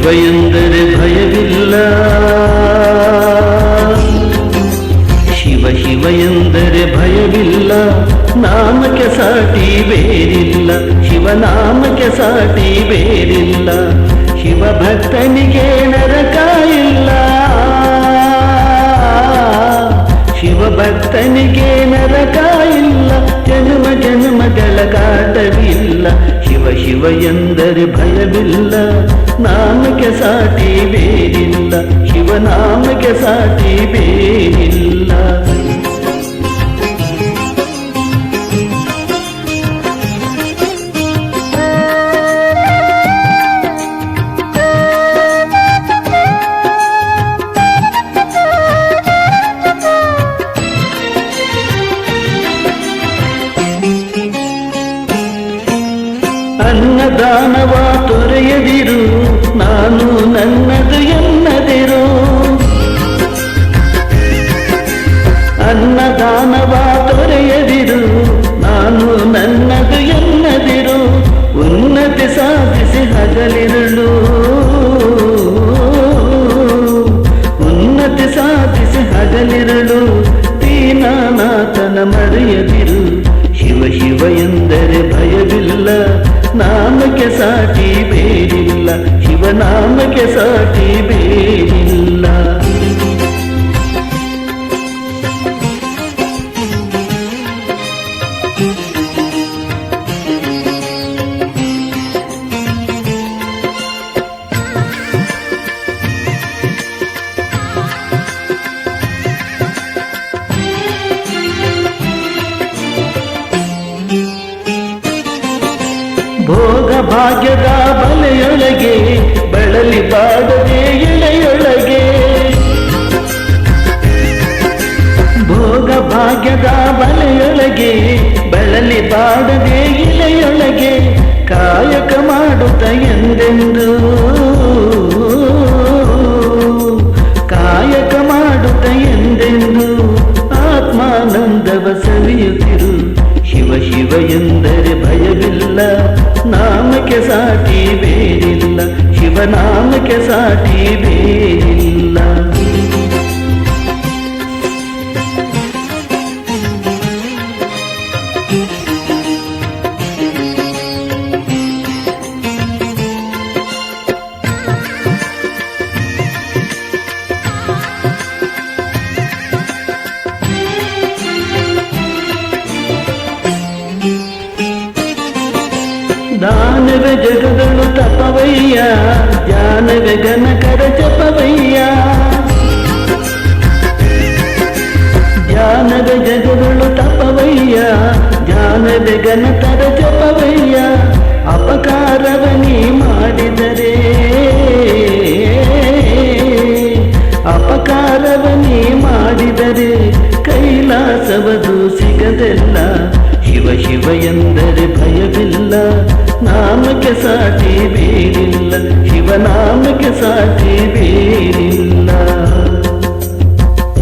ಶಿವ ಎಂದರೆ ಭಯವಿಲ್ಲ. ಶಿವ ಶಿವ ಎಂದರೆ ಭಯವಿಲ್ಲ. ನಾಮಕ್ಕೆ ಸಾಟಿ ಬೇರಿಲ್ಲ. ಶಿವನಾಮಕ್ಕೆ ಸಾಟಿ ಬೇರಿಲ್ಲ. ಶಿವ ಭಕ್ತನಿಗೆ ನರಕ ಇಲ್ಲ. ಶಿವ ಭಕ್ತನಿಗೆ ನರಕ ಇಲ್ಲ. ಜನ್ಮ ಜನ್ಮಗಳ ಕಾಟವಿಲ್ಲ. ಶಿವ ಶಿವ ಎಂದರೆ ಭಯವಿಲ್ಲ. ನಾಮಕ್ಕೆ ಸಾಟಿ ಬೇರಿಲ್ಲ ಶಿವನಾಮಕ್ಕೆ ಸಾಟಿ ಬೇರಿಲ್ಲ ಅನ್ನದಾನವ ತೊರೆಯದಿರು ಅನ್ನದಾನವ ತೊರೆಯದಿರು ನಾನು ನನ್ನದು ಎನ್ನದಿರು. ಉನ್ನತಿ ಸಾಧಿಸಿ ಹಗಲಿರುಳು. ಉನ್ನತಿ ಸಾಧಿಸಿ ಹಗಲಿರುಳು. ದೀನಾನಾಥನ ಮರೆಯದಿರು. ಶಿವ ಶಿವ ಎಂದರೆ ಭಯವಿಲ್ಲ. ನಾಮಕ್ಕೆ ಸಾಟಿ ಬೇರಿಲ್ಲ ಶಿವನಾಮಕ್ಕೆ ಸಾಟಿ ಬೇರಿಲ್ಲ ಭೋಗ ಭಾಗ್ಯದ ಬಲೆಯೊಳಗೆ, ಬಳಲಿ ಬಾಡದೆ ಎಳೆಯೊಳಗೆ ಭೋಗ ಭಾಗ್ಯದ ಬಲೆಯೊಳಗೆ, ಬಳಲಿ ಬಾಡದೆ ಇಲೆಯೊಳಗೆ ಕಾಯಕ ಮಾಡುತ್ತ ಎಂದೆಂದು ಶಿವನಾಮಕ್ಕೆ ಸಾಟಿ ಬೇರಿಲ್ಲ ದಾನವೇ ಜಗದಳು ತಪವಯ್ಯ ಜ್ಞಾನವೇ ಗಣಕರ ಜಪವಯ್ಯ ಜ್ಞಾನವೇ ಜಗದಳು ತಪವಯ್ಯ ಜ್ಞಾನವೇ ಗಣತರ ಜಪವಯ್ಯ ಅಪಕಾರವ ನೀ ಮಾಡಿದರೆ ಅಪಕಾರವ ನೀ ಮಾಡಿದರೆ ಕೈಲಾಸವದು ಸಿಗದೆಲ್ಲ ಶಿವ ಶಿವ ಎಂದರೆ ಭಯವಿಲ್ಲ ನಾಮಕ್ಕೆ ಸಾಟಿ ಬೇರಿಲ್ಲ స్వామికి సాక్షి